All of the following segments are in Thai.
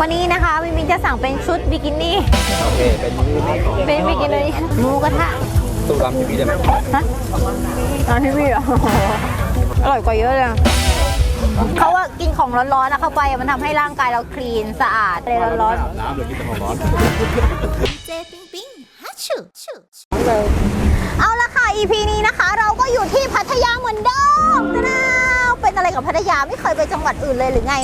วันนี้นะคะมิมินจะสั่งเป็นชุดบิกินี่ โอเค เป็นนี่นี่เป็นบิกินี่หมูกระทะตู้รำพี่พี่ได้ไหมฮะร้านพี่พี่เหรออร่อยกว่าเยอะเลยอะเขาว่ากินของร้อนๆนะเข้าไปอะมันทำให้ร่างกายเราคลีนสะอาดอะไรร้อนน้ำหรือกินแต่ของร้อน เจปิงปิงฮัชชูชูๆเอาละค่ะ EP นี้นะคะ เราก็อยู่ที่พัทยาเหมือนเดิม กับพัทยาไม่เคยไปจังหวัดอื่นเลยหรือไง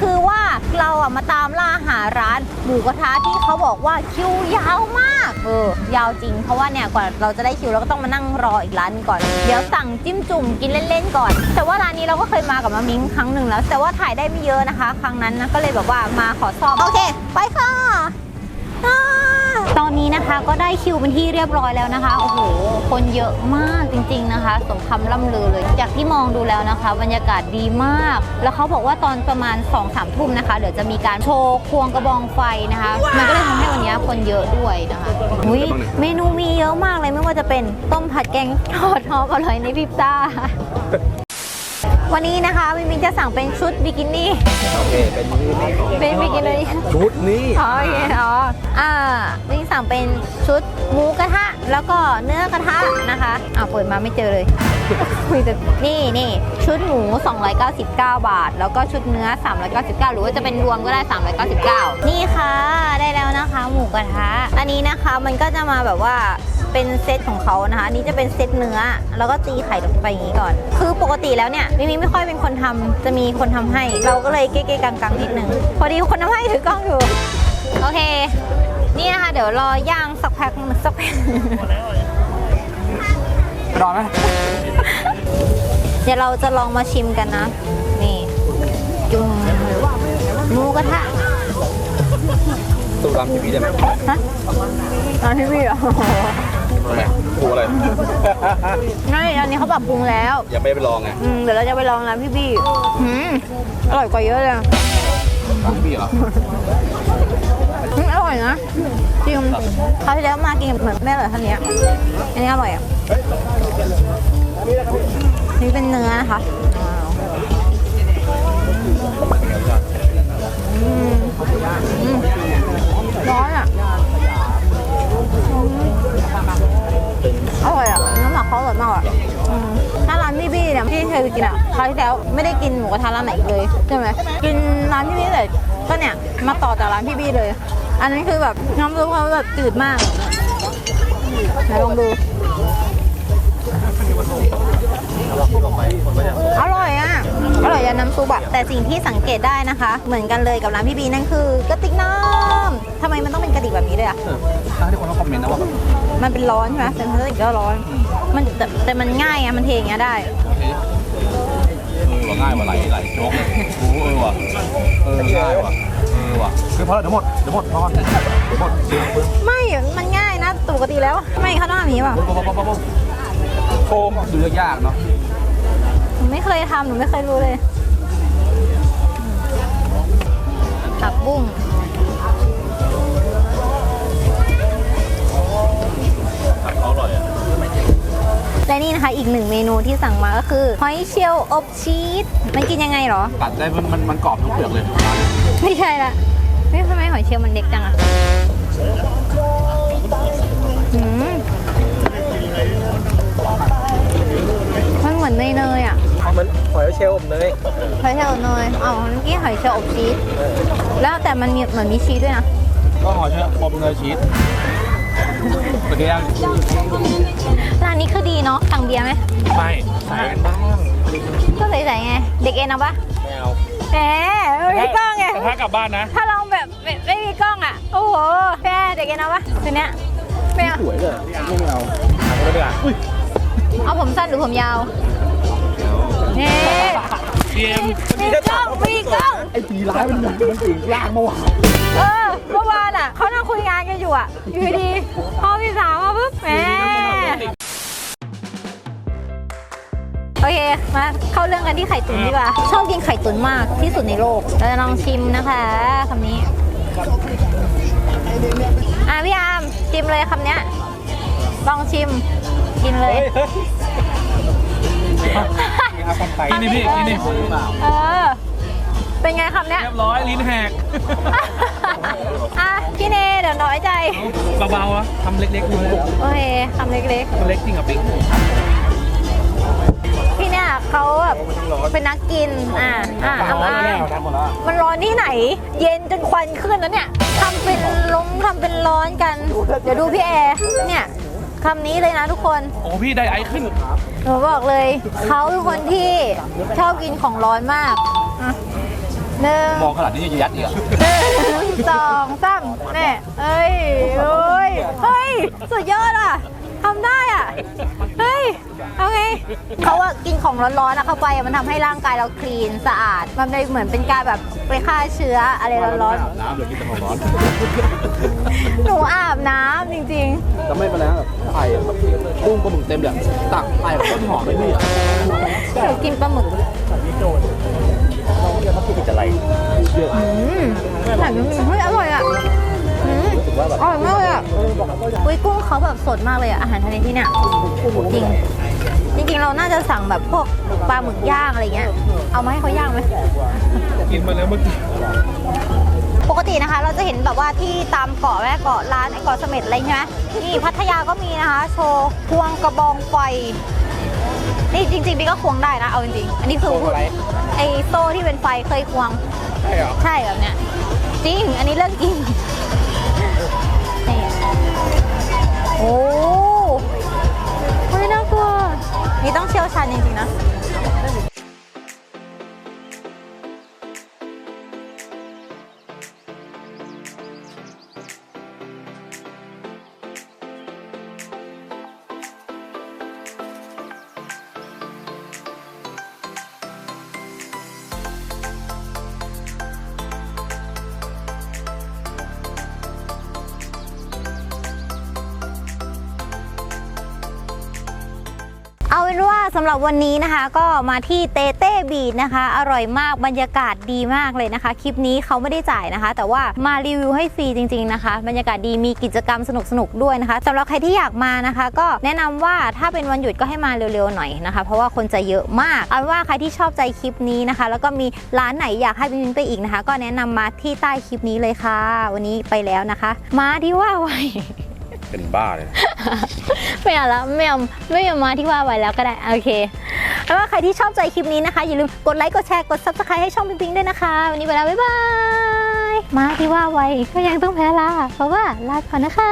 คือว่าเราอะมาตามล่าหาร้านหมูกระทะที่เขาบอกว่าคิวยาวมากเออยาวจริง เพราะว่าเนี่ยกว่าเราจะได้คิวเราก็ต้องมานั่งรออีกร้านก่อน เดี๋ยวสั่งจิ้มจุ่มกินเล่นๆก่อน แต่ว่าร้านนี้เราก็เคยมากับมามิ้งครั้งหนึ่งแล้ว แต่ว่าถ่ายได้ไม่เยอะนะคะ ครั้งนั้นนะก็เลยแบบว่ามาขอซ่อมโอเค ไปค่ะ อ่าตอนนี้นะคะก็ได้คิวเป็นที่เรียบร้อยแล้วนะคะ โอ้โห คนเยอะมากจริงๆนะคะ สมคำล่ำลือเลย จากที่มองดูแล้วนะคะ บรรยากาศดีมาก แล้วเขาบอกว่าตอนประมาณ2อสามทุ่มนะคะ เดี๋ยวจะมีการโชว์ควงกระบองไฟนะคะ มันก็เลยทำให้วันนี้คนเยอะด้วยนะคะอุ้ยเมนูมีเยอะมากเลยไม่ว่าจะเป็นต้มผัดแกงทอดหอมอร่อยในพิบตา วันนี้นะคะมิมินจะสั่งเป็นชุดบิกินี่ โอเค เป็นนี่นี่เป็นบิกินี่ชุดนี้อ๋อโอเคอ๋ออ่าวิ่งสั่งเป็นชุดหมูกระทะ แล้วก็เนื้อกระทะนะคะอ่าเปิดมาไม่เจอเลยคุยแต่นี่นี่ชุดหมู 299 บาท แล้วก็ชุดเนื้อ 399 หรือว่าจะเป็นรวมก็ได้ 399 นี่ค่ะ ได้แล้วนะคะ หมูกระทะ อันนี้นะคะมันก็จะมาแบบว่า เป็นเซตของเขานะคะอันนี้จะเป็นเซตเนื้อ แล้วก็ตีไข่ลงไปอย่างนี้ก่อน คือปกติแล้วเนี่ยมิมิไม่ค่อยเป็นคนทำจะมีคนทำให้ เราก็เลยเก๊ๆกังๆนิดนึงพอดีคนทำให้ถือกล้องอยู่โอเค นี่นะคะเดี๋ยวรอย่างสักพักสักพักรอไหมเดี๋ยวเราจะลองมาชิมกันนะ นี่จุ่มหมูกระทะตู้รำพี่พี่ได้ไหมฮะร้านพี่พี่เหรอ ทำไมตู้อะไรไม่อันนี้เขาปรับปรุงแล้วยังไม่ไปลองไงอืมเดี๋ยวเราจะไปลองร้านพี่พี่หืมอร่อยกว่าเยอะเลยอะร้านพี่เหรอ อืมอร่อยนะจริงคราวที่แล้วมากินเหมือนแม่เลยท่านเนี้ยอันนี้อร่อยอะนี่เป็นเนื้อนะคะอืมอืม ยที่เคยไปกินอะคราวที่แล้วไม่ได้กินหมูกระทะร้านไหนอีกเลยใช่ไหมกินร้านพี่บี้เลยก็เนี่ยมาต่อจากร้านพี่บี้เลย อันนี้คือแบบน้ำซุปเขาแบบจืดมากไหนลองดูอร่อยอะ อร่อยยันน้ำซุปอะแต่สิ่งที่สังเกตได้นะคะ เหมือนกันเลยกับร้านพี่บีนั่นคือกระติกน้ำทำไมมันต้องเป็นกระติกแบบนี้ด้วยอะเออถ้าที่คนเขาคอมเมนต์นะว่าแบบมันเป็นร้อนใช่ไหมเป็นพลาสติกก็ร้อน มันแต่แต่มันง่ายอะมันเทอย่างเงี้ยได้ เออว่าง่ายว่ะไหลไหลโจ๊กเลยโอ้เออว่ะเออง่ายว่ะเออว่ะคือพอแล้วเดี๋ยวหมดเดี๋ยวหมดพอก่อนเดี๋ยวหมดเดี๋ยวหมดไม่มันง่ายนะปกติแล้ว ไม่เขาต้องทำอย่างนี้ป่ะปุ๊บปุ๊บปุ๊บปุ๊บโฟมดูยากๆเนาะหนูไม่เคยทำหนูไม่เคยรู้เลยผักบุ้ง กหนึ่งเมนูที่สั่งมาก็คือหอยเชลล์อบชีสมันกินยังไงเหรอ ตัดได้มันมันมันกรอบทั้งเปลือกเลย ไม่ใช่ละไม่ทำไมหอยเชลล์มันเล็กจังอะหืมมันเหมือนเนยเนยๆอะเขาเหมือนหอยเชลล์อบเนยหอยเชลล์เนยอ๋อเมื่อกี้หอยเชลล์อบชีสแล้วแต่มันมีเหมือนมีชีสด้วยนะ ก็หอยเชลล์อบเนยชีส ตะเกียงร้านนี้คือดีเนาะสั่งเบียร์ไหมไม่ใส่กันบ้างก็ใส่ๆไง เด็กเอ็นเอาปะไม่เอาแหมไม่มีกล้องไง แต่ถ้ากลับบ้านนะ ถ้าลองแบบไม่ไม่มีกล้องอะ โอ้โหแม่เด็กเอ็นเอาปะตัวเนี้ยไม่เอาสวยเลยไม่เอาทำก็ได้อุ้ยเอาผมสั้นหรือผมยาวนี่เกมมีกล้องมีกล้องไอ้ผีร้ายมันมันปีกล่างเมื่อวานเออ อยู่อะอยู่ดีๆพอพี่สาวมาปุ๊บแหมโอเค มาเข้าเรื่องกันที่ไข่ตุ๋นดีกว่า ชอบกินไข่ตุ๋นมากที่สุดในโลก เราจะลองชิมนะคะคำนี้ อะพี่อาร์มชิมเลยคำเนี้ย ลองชิม กินเลย กินนี่พี่กินนี่เออเเป็นไงคำเนี้ย เรียบร้อยลิ้นแหก อะพี่เนเดี๋ยวน้ อยใจ เบาๆอะทำเล็กๆดูเลยโอเคคำเล็กมันเล็กจริงอะปิ๊งๆพี่เนี่ยเขาแบบเป็นนักกิน อ่าอ่าอ่าร้อนแล้วทำหมดแล้วมันร้อนที่ไหน เย็นจนควันขึ้นแล้วเนี่ยทำเป็นลงทำเป็นร้อนกัน เดี๋ยวดูพี่แอร์เนี่ยคำนี้เลยนะทุกคน โอ้พี่ได้ไอขึ้นหนูบอกเลย เขาเป็นคนที่ชอบกินของร้อนมากอะหนึ่ง มองขนาดนี้ยังจะยัดอีกอะหนึ่งสองสามแน่เอ้ยเอ้ยเฮ้ย สุดยอดอะทำได้อะ เฮ้ย เอาไงเขาว่ากินของร้อนๆนะเข้าไปอะมันทำให้ร่างกายเราคลีนสะอาด มันเลยเหมือนเป็นการแบบไปฆ่าเชื้ออะไรร้อนน้ำเดี๋ยวกินแต่ของร้อนๆ หนูอาบน้ำจริงจะไม่เป็นไรแบบไข่แบบกุ้งปลาหมึกเต็มเลยตักไข่แบบต้นหอมไม่มีอะๆเดี๋ยวกินปลาหมึกจะไร อืมแต่มันเฮ้ยอร่อยอะอืมอร่อยมากเลย อะอุ้ยกุ้งเขาแบบสดมากเลยอะอาหารทะเลที่เนี่ยจริงจริงๆเราน่าจะสั่งแบบพวกปลาหมึกย่างอะไรเงี้ย เอามาให้เขาย่างไหมกินมาแล้วเมื่อกี้ปกตินะคะเราจะเห็นแบบว่าที่ตามเกาะแม่เกาะร้านไอ้เกาะเสม็ดอะไรใช่ไหมนี่พัทยาก็มีนะคะ โชว์ควงกระบองไฟนี่จริงๆพี่ก็ควงได้นะเอาจริงๆอันนี้คือพูดไอ้โซ่ที่เป็นไฟเคยควง ใช่เหรอใช่แบบเนี้ยจริง อันนี้เรื่องจริง ยวชาญจริงๆนะ เอาเป็นว่าสำหรับวันนี้นะคะ ก็มาที่เตเต้บีดนะคะ อร่อยมากบรรยากาศดีมากเลยนะคะ คลิปนี้เขาไม่ได้จ่ายนะคะ แต่ว่ามารีวิวให้ฟรีจริง ๆนะคะ บรรยากาศดีมีกิจกรรมสนุกๆด้วยนะคะสำหรับใครที่อยากมานะคะ ก็แนะนำว่าถ้าเป็นวันหยุดก็ให้มาเร็วๆหน่อยนะคะ เพราะว่าคนจะเยอะมากเอาเป็นว่าใครที่ชอบใจคลิปนี้นะคะ แล้วก็มีร้านไหนอยากให้บินไปอีกนะคะ ก็แนะนำมาที่ใต้คลิปนี้เลยค่ะ วันนี้ไปแล้วนะคะ มาที่ว่าไว เป็นบ้าเลยไม่เอาแล้วไม่เอาไม่เอามาที่ว่าไว้แล้วก็ได้โอเคเอาว่าใครที่ชอบใจคลิปนี้นะคะ อย่าลืมกดไลค์กดแชร์กด subscribe ให้ช่องปิงปิงด้วยนะคะ วันนี้ไปแล้วบ๊ายบาย มาที่ว่าไว้ก็ยังต้องแพ้ลาเพราะว่าลาก่อนนะคะ